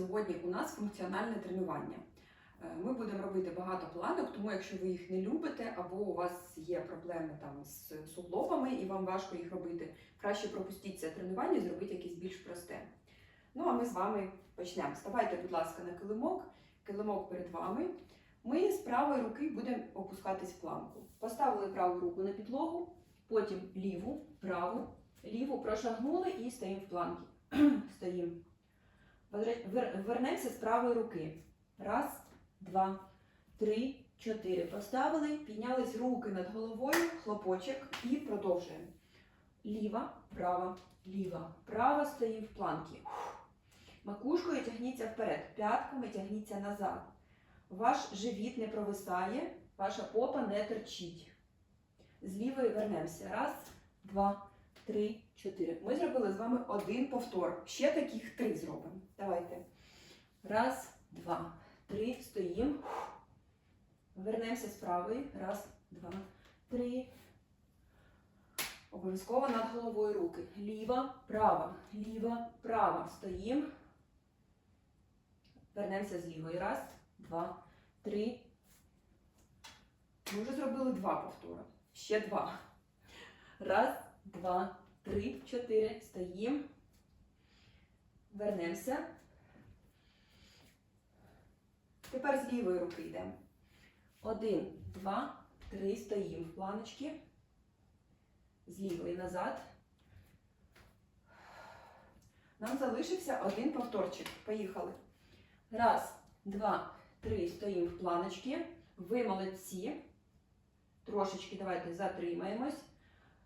Сьогодні у нас функціональне тренування. Е, Ми будемо робити багато планок, тому якщо ви їх не любите, або у вас є проблеми там з суглобами і вам важко їх робити, краще пропустіть це тренування і зробіть якесь більш просте. Ну а ми з вами почнемо. Ставайте, будь ласка, на килимок, килимок перед вами. Ми з правої руки будемо опускатись в планку. Поставили праву руку на підлогу, потім ліву, праву, ліву прошагнули і стоїмо в планці. Стоїмо. Вер- вер- Вернемося з правої руки. Раз, два, три, чотири. Поставили, піднялись руки над головою, хлопочок і продовжуємо. Ліва, права, ліва, права стоїмо в планці. Макушкою тягніться вперед, п'ятками тягніться назад. Ваш живіт не провисає, ваша попа не терчить. З лівої вернемося. Раз, два, три, чотири. Ми зробили з вами один повтор. Ще таких три зробимо. Давайте. Раз, два, три. Стоїмо. Вернемося з правої. Раз, два, три. Обов'язково над головою руки. Ліва, права, ліва, права. Стоїмо. Вернемося з лівої. Раз, два, три. Ми вже зробили два повтори. Ще два. Раз, два, три, чотири. Стоїмо. Вернемося. Тепер з лівої руки йдемо. Один, два, три. Стоїмо в планочки. З лівої назад. Нам залишився один повторчик. Поїхали. Раз, два, три. Стоїмо в планочки. Ви молодці. Трошечки давайте затримаємось.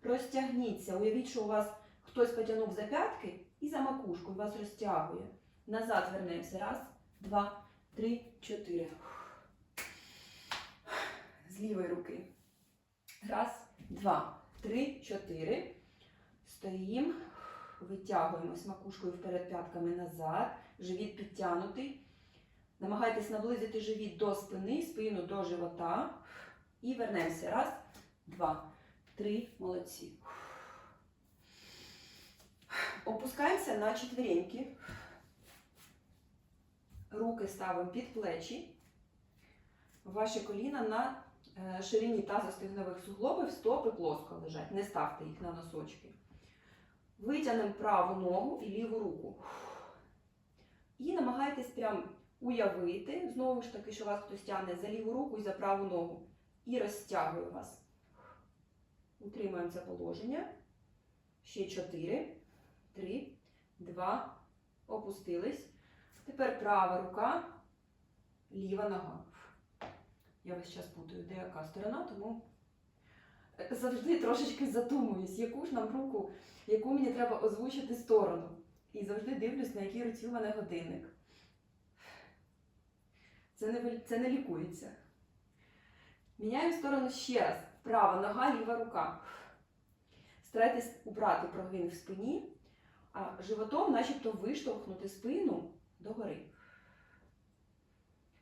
Розтягніться. Уявіть, що у вас хтось потягнув за п'ятки і за макушку, і вас розтягує. Назад вернемося. Раз, два, три, чотири. З лівої руки. Раз, два, три, чотири. Стоїмо. Витягуємось макушкою вперед п'ятками назад. Живіт підтягнутий. Намагайтесь наблизити живіт до спини, спину до живота. І вернемося. Раз, два, три. Молодці. Опускаємося на четвереньки. Руки ставимо під плечі. Ваші коліна на е, ширині тазостигнових суглобів, стопи плоско лежать. Не ставте їх на носочки. Витягнемо праву ногу і ліву руку. І намагайтесь прям уявити, знову ж таки, що вас хтось тягне за ліву руку і за праву ногу. І розтягує вас. Утримуємо це положення. Ще 4, 3, 2, опустились. Тепер права рука, ліва нога. Я весь час путаю, де яка сторона, тому завжди трошечки задумуюсь, яку ж нам руку, яку мені треба озвучити сторону. І завжди дивлюсь, на якій руці у мене годинник. Це не, це не лікується. Міняємо сторону ще раз. Права нога, ліва рука. Старайтесь убрати прогин в спині, а животом начебто виштовхнути спину догори.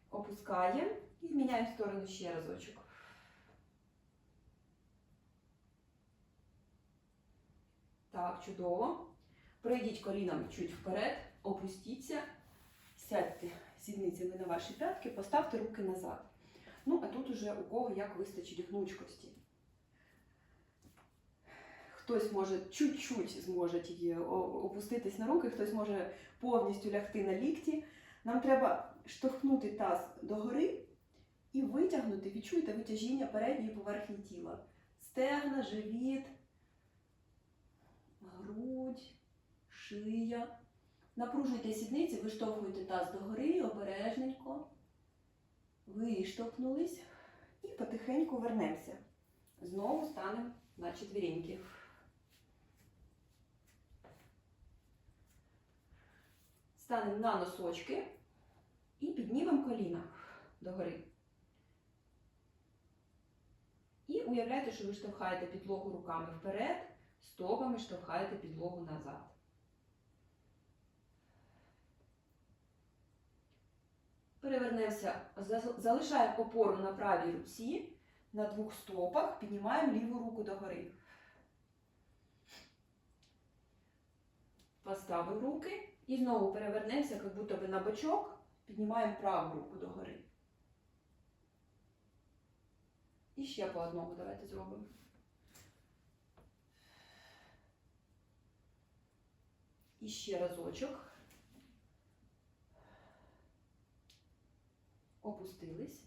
Опускаємо і міняємо сторону ще разочок. Так, чудово. Пройдіть коліном чуть вперед, опустіться, сядьте сідницями на ваші п'ятки, поставте руки назад. Ну, а тут уже у кого як вистачить гнучкості. Хтось може чуть-чуть зможе о- опуститись на руки, хтось може повністю лягти на лікті. Нам треба штовхнути таз догори і витягнути, відчуйте витяжіння передньої поверхні тіла. Стегна, живіт, грудь, шия. Напружуйте сідниці, виштовхуйте таз догори, обережненько. Виштовхнулись і потихеньку вернемося. Знову станемо на четвіріньки. Станемо на носочки і піднімемо коліна догори. І уявляйте, що ви штовхаєте підлогу руками вперед, стопами штовхаєте підлогу назад. Перевернемося, за- залишаємо опору на правій руці, на двох стопах, піднімаємо ліву руку догори. Поставив руки І знову перевернемося, як будто би на бочок, піднімаємо праву руку догори. І ще по одному давайте зробимо. І ще разочок. Опустились.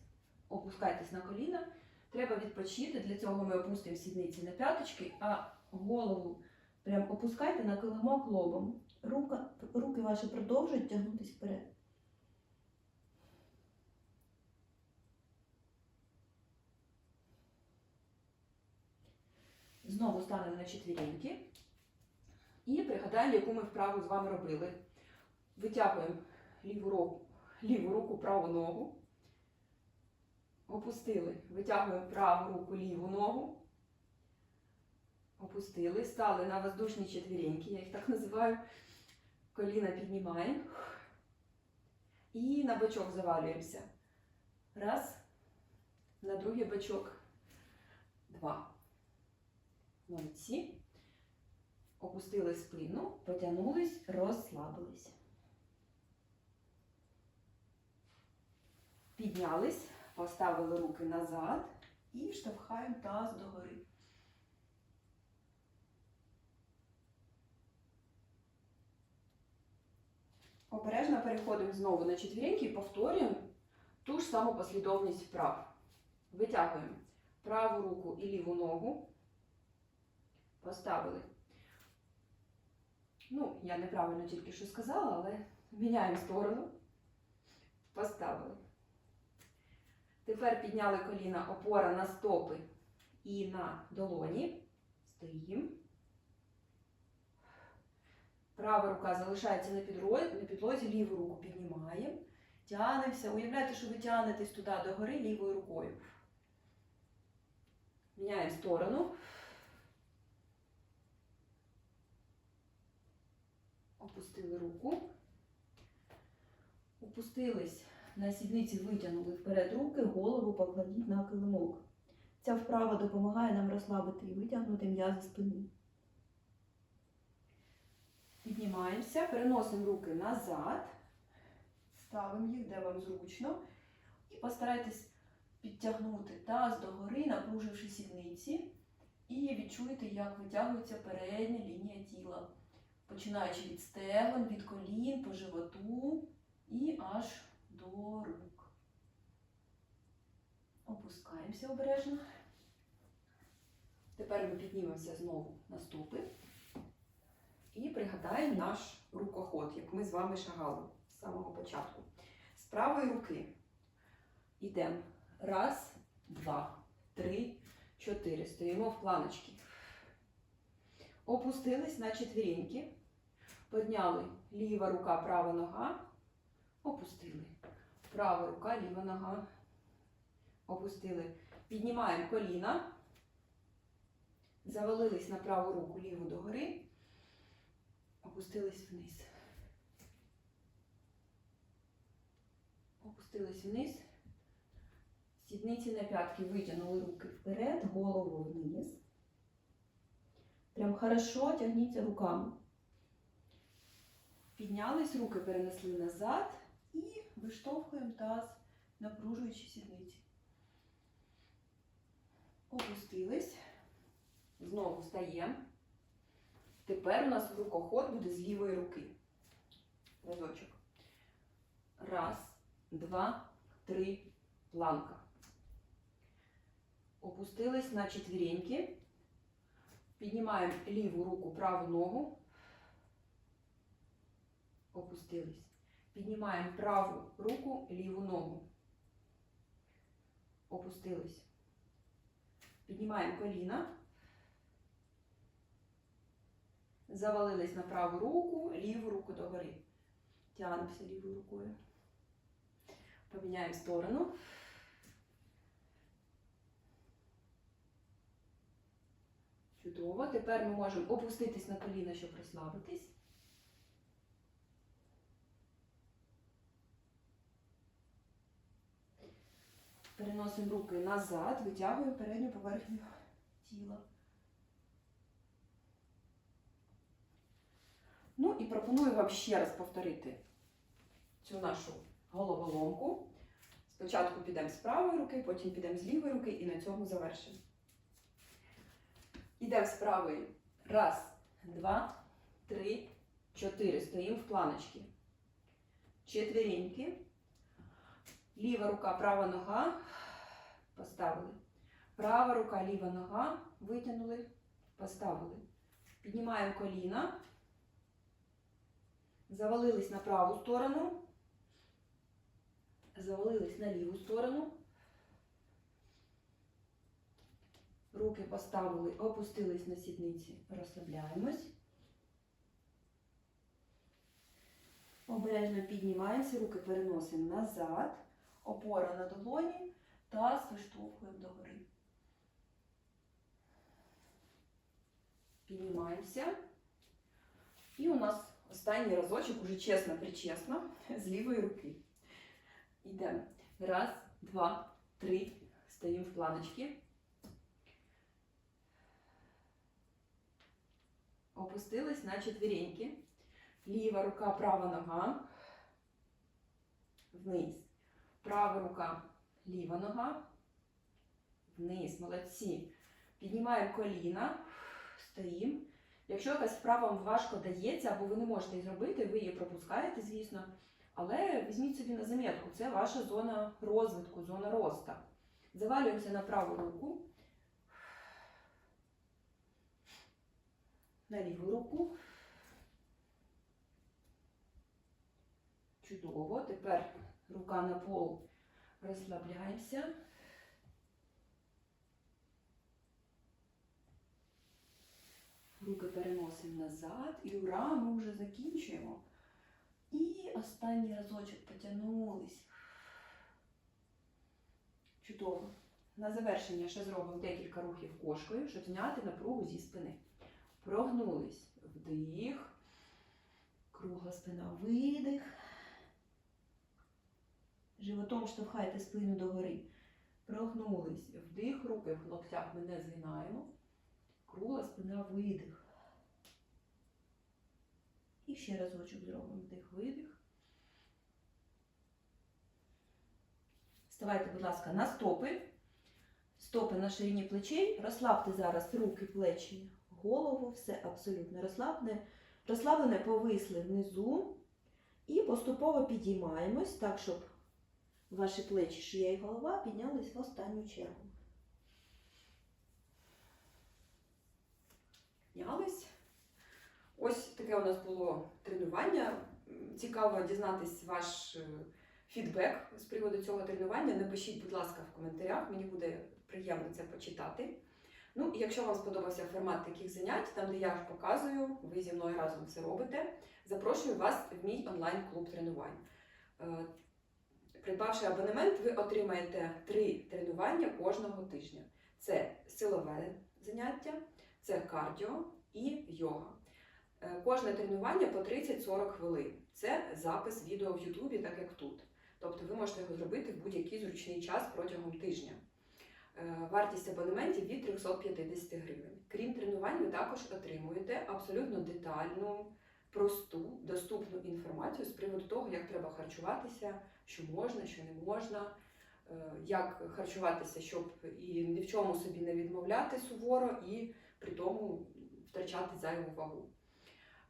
Опускайтесь на коліна. Треба відпочити. Для цього ми опустимо сідниці на п'яточки, а голову прям опускайте на килимок лобом. Рука, руки ваші продовжують тягнутися вперед. Знову станемо на четвіріньки. І пригадаємо, яку ми вправу з вами робили. Витягуємо ліву руку, ліву руку, праву ногу. Опустили. Витягуємо праву руку, ліву ногу. Опустили. Стали на воздушні четвіріньки, я їх так називаю. Коліна піднімаємо. І на бочок завалюємося. Раз. На другий бочок. Два. Молодці. Опустили спину, потягнулись, розслабились. Піднялись, поставили руки назад і штовхаємо таз догори. Обережно переходимо знову на четвіреньки і повторюємо ту ж саму послідовність вправ. Витягуємо праву руку і ліву ногу. Поставили. Ну, я неправильно тільки що сказала, але міняємо сторону. Поставили. Тепер підняли коліна опора на стопи і на долоні. Стоїмо. Права рука залишається на підлозі, ліву руку піднімаємо. Тянемося. Уявляйте, що ви тянетесь туди догори лівою рукою. Міняємо сторону. Опустили руку. Опустились на сідниці, витягнули вперед руки, голову покладіть на килимок. Ця вправа допомагає нам розслабити і витягнути м'язи спини. Піднімаємося, переносимо руки назад, ставимо їх, де вам зручно. І постарайтесь підтягнути таз догори, напруживши сідниці. І відчуйте, як витягується передня лінія тіла. Починаючи від стегон, від колін, по животу і аж до рук. Опускаємося обережно. Тепер ми піднімемося знову на стопи. І пригадаємо наш рукоход, як ми з вами шагали з самого початку. З правої руки йдемо. Раз, два, три, чотири. Стоїмо в планочки. Опустились на четвіріньки. Підняли ліва рука, права нога. Опустили. Права рука, ліва нога. Опустили. Піднімаємо коліна. Завалились на праву руку, ліву догори. Опустились вниз. Опустились вниз. Сідниці на п'ятки витягнули руки вперед, голову вниз. Прям хорошо тягніться руками. Піднялись, руки перенесли назад і виштовхуємо таз, напружуючи сідниці. Опустились. Знову встаємо. Тепер у нас рукоход буде з лівої руки. Разочок. Раз, два, три, планка. Опустились на четвіреньки. Піднімаємо ліву руку, праву ногу. Опустились. Піднімаємо праву руку, ліву ногу. Опустились. Піднімаємо коліна. Завалились на праву руку, ліву руку догори. Тягнемося лівою рукою. Поміняємо сторону. Чудово. Тепер ми можемо опуститись на коліна, щоб розслабитись. Переносимо руки назад, витягуємо передню поверхню тіла. Ну і пропоную вам ще раз повторити цю нашу головоломку. Спочатку підемо з правої руки, потім підемо з лівої руки і на цьому завершимо. Ідемо з правої. Раз, два, три, чотири. Стоїмо в планочці. Четвереньки. Ліва рука, права нога. Поставили. Права рука, ліва нога. Витягнули, поставили. Піднімаємо коліна. Завалились на праву сторону. Завалились на ліву сторону. Руки поставили, опустились на сідниці, розслабляємось. Обережно піднімаємося, руки переносимо назад, опора на долоні, таз виштовхуємо догори. Піднімаємося. І у нас останній разочок, уже чесно-причесно, з лівої руки. Йдемо. Раз, два, три. Стоїмо в планочці. Опустились на четвереньки. Ліва рука, права нога. Вниз. Права рука, ліва нога. Вниз. Молодці. Піднімаємо коліна. Стоїмо. Якщо якась вправа вам важко дається, або ви не можете її зробити, ви її пропускаєте, звісно. Але візьміть собі на замітку, це ваша зона розвитку, зона росту. Завалюємося на праву руку. На ліву руку. Чудово. Тепер рука на пол. Розслабляємося. Руки переносимо назад. І ура, ми вже закінчуємо. І останній разочок потягнулись. Чудово. На завершення ще зробимо декілька рухів кошкою, щоб зняти напругу зі спини. Прогнулись. Вдих. Кругла спина. Видих. Животом штовхайте спину догори. Прогнулись. Вдих, руки в локтях ми не згинаємо. Кругла спина, видих. І ще разочок зробимо. Вдих, видих. Вставайте, будь ласка, на стопи. Стопи на ширині плечей. Розслабте зараз руки, плечі, голову. Все абсолютно розслабне. Розслаблене повисли внизу. І поступово підіймаємось так, щоб ваші плечі, шия і голова піднялись в останню чергу. Піднялись. Ось таке у нас було тренування. Цікаво дізнатись ваш е, фідбек з приводу цього тренування. Напишіть, будь ласка, в коментарях, мені буде приємно це почитати. Ну, і якщо вам сподобався формат таких занять, там де я показую, ви зі мною разом це робите, запрошую вас в мій онлайн-клуб тренувань. Придбавши абонемент, ви отримаєте три тренування кожного тижня: це силове заняття, це кардіо і йога. Е, Кожне тренування по 30-40 хвилин. Це запис відео в Ютубі, так як тут. Тобто ви можете його зробити в будь-який зручний час протягом тижня. Е, Вартість абонементів від 350 гривень. Крім тренувань, ви також отримуєте абсолютно детальну, просту, доступну інформацію з приводу того, як треба харчуватися, що можна, що не можна, е, як харчуватися, щоб і ні в чому собі не відмовляти суворо і при тому втрачати зайву вагу.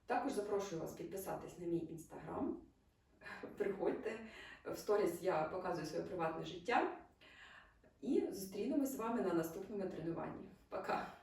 Також запрошую вас підписатись на мій інстаграм. Приходьте в сторіс, я показую своє приватне життя. І зустрінемось з вами на наступному тренуванні. Пока!